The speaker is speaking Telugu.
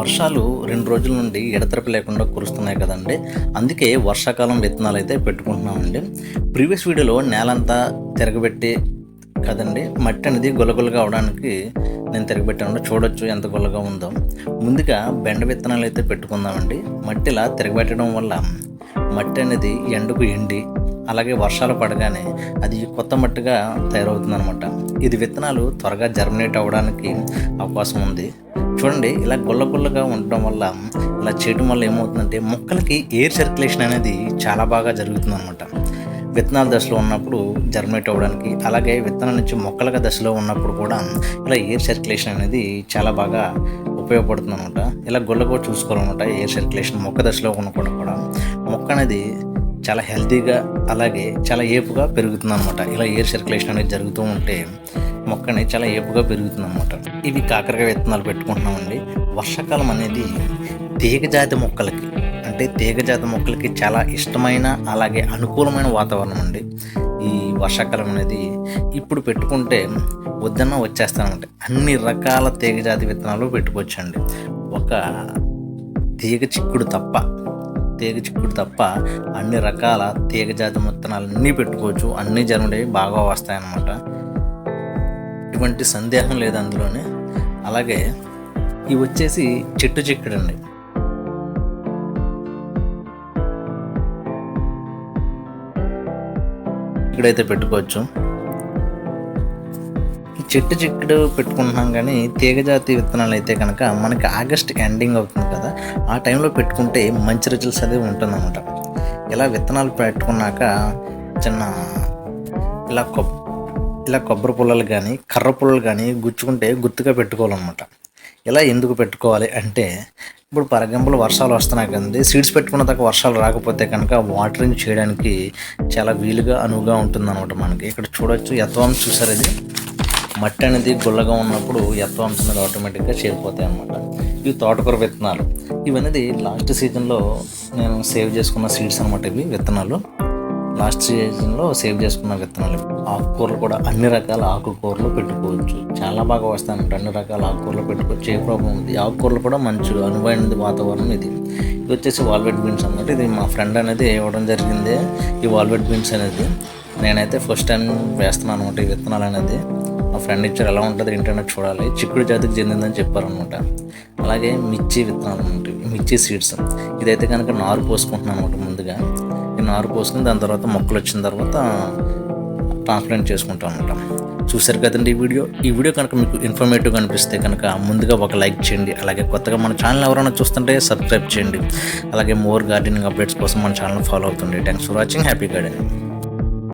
వర్షాలు రెండు రోజుల నుండి ఎడతెరపి లేకుండా కురుస్తున్నాయి కదండి. అందుకే వర్షాకాలం విత్తనాలు అయితే పెట్టుకుంటున్నామండి. ప్రీవియస్ వీడియోలో నేలంతా తిరగబెట్టి కదండి మట్టి అనేది గొలగొలగా అవడానికి నేను తిరగబెట్టాను. చూడొచ్చు ఎంత గొల్లగా ఉందో. ముందుగా బెండ విత్తనాలు అయితే పెట్టుకుందామండి. మట్టిలా తిరగబెట్టడం వల్ల మట్టి అనేది ఎండకు ఎండి అలాగే వర్షాలు పడగానే అది కొత్త మట్టిగా తయారవుతుంది అనమాట ఇది విత్తనాలు త్వరగా జర్మినేట్ అవ్వడానికి అవకాశం ఉంది. చూడండి ఇలా గుల్ల గుల్లగా ఉండటం వల్ల ఇలా చేయడం వల్ల ఏమవుతుందంటే మొక్కలకి ఎయిర్ సర్క్యులేషన్ అనేది చాలా బాగా జరుగుతుంది అనమాట విత్తనాల దశలో ఉన్నప్పుడు జర్మినేట్ అవ్వడానికి అలాగే విత్తనం నుంచి మొక్కల దశలో ఉన్నప్పుడు కూడా ఇలా ఎయిర్ సర్క్యులేషన్ అనేది చాలా బాగా ఉపయోగపడుతుంది అనమాట ఇలా గుల్ల కూడా చూసుకోవాలన్నమాట ఎయిర్ సర్క్యులేషన్ మొక్క దశలో ఉన్నప్పుడు కూడా. మొక్క అనేది చాలా హెల్తీగా అలాగే చాలా ఏపుగా పెరుగుతుంది అనమాట ఇలా ఎయిర్ సర్క్యులేషన్ అనేది జరుగుతూ ఉంటే మొక్క అనేది చాలా ఏపుగా పెరుగుతుంది అనమాట ఇవి కాకరకాయ విత్తనాలు పెట్టుకుంటున్నామండి. వర్షాకాలం అనేది తీగ జాతి మొక్కలకి అంటే తీగ జాతి మొక్కలకి చాలా ఇష్టమైన అలాగే అనుకూలమైన వాతావరణం అండి ఈ వర్షాకాలం అనేది ఇప్పుడు పెట్టుకుంటే వద్దన్న వచ్చేస్తానంటే అన్ని రకాల తీగ జాతి విత్తనాలు పెట్టుకోవచ్చండి. ఒక తీగ చిక్కుడు తప్ప తీగ చిక్కుడు తప్ప అన్ని రకాల తీగ జాతి విత్తనాలన్నీ పెట్టుకోవచ్చు. అన్ని జర్మడే బాగా వస్తాయన్నమాట. ఎటువంటి సందేహం లేదు అందులోనే. అలాగే ఇవి వచ్చేసి చెట్టు చిక్కుడు అండి. ఇక్కడైతే పెట్టుకోవచ్చు. ఈ చెట్టు చిక్కుడు పెట్టుకుంటున్నాం కానీ తీగజాతి విత్తనాలు అయితే కనుక మనకి ఆగస్ట్ ఎండింగ్ అవుతుంది కదా ఆ టైంలో పెట్టుకుంటే మంచి రిజల్ట్స్ అనేది ఉంటుందన్నమాట. ఇలా విత్తనాలు పెట్టుకున్నాక చిన్న ఇలా కొబ్ ఇలా కొబ్బరి పుల్లలు కానీ కర్ర పుల్లలు కానీ గుచ్చుకుంటే గుర్తుగా పెట్టుకోవాలన్నమాట. ఇలా ఎందుకు పెట్టుకోవాలి అంటే ఇప్పుడు ఫర్ ఎగ్జాంపుల్ వర్షాలు వస్తున్నాయి కదండి సీడ్స్ పెట్టుకున్న దాకా వర్షాలు రాకపోతే కనుక వాటరింగ్ చేయడానికి చాలా వీలుగా అనువుగా ఉంటుందన్నమాట మనకి. ఇక్కడ చూడొచ్చు ఎత్వం చూసారు ఇది? మట్టి అనేది గుల్లగా ఉన్నప్పుడు ఎత్వాంశం అనేది ఆటోమేటిక్గా చేరిపోతాయి అనమాట ఇవి తోటకూర విత్తనాలు. ఇవన్నీ లాస్ట్ సీజన్లో నేను సేవ్ చేసుకున్న సీడ్స్ అనమాట ఇవి విత్తనాలు. లాస్ట్ సీజన్లో సేవ్ చేసుకున్న విత్తనాలు ఆకుకూరలు కూడా అన్ని రకాల ఆకుకూరలు పెట్టుకోవచ్చు. చాలా బాగా వస్తాయంట. అన్ని రకాల ఆకుకూరలు పెట్టుకోవచ్చు. ఏ ప్రాబ్లం ఉంది? ఆకుకూరలు కూడా మంచి అనువైనది వాతావరణం ఇది. ఇది వచ్చేసి వాల్వెట్ బీన్స్ అనమాట ఇది మా ఫ్రెండ్ అనేది ఇవ్వడం జరిగింది. ఈ వాల్వెట్ బీన్స్ అనేది నేనైతే ఫస్ట్ టైం వేస్తున్నాను అనమాట ఈ విత్తనాలు అనేది. ఆ ఫ్రెండ్ ఇచ్చారు ఎలా ఉంటుంది ఇంటర్నెట్ చూడాలి. చిక్కుడు జాతికి చెందిందని చెప్పారనమాట అలాగే మిర్చి విత్తనాలు ఉంటాయి మిర్చి సీడ్స్ ఇదైతే కనుక నారు పోసుకుంటున్నాను అనమాట ముందుగా. ఈ నారు పోసుకుని దాని తర్వాత మొక్కలు వచ్చిన తర్వాత ట్రాన్స్ప్లాంట్ చేసుకుంటాం అనమాట చూశారు కదండి ఈ వీడియో? ఈ వీడియో కనుక మీకు ఇన్ఫర్మేటివ్ అనిపిస్తే కనుక ముందుగా ఒక లైక్ చేయండి. అలాగే కొత్తగా మన ఛానల్ ఎవరైనా చూస్తుంటే సబ్స్క్రైబ్ చేయండి. అలాగే మోర్ గార్డెనింగ్ అప్డేట్స్ కోసం మన ఛానల్ ఫాలో అవుతుంది thanks for watching happy gardening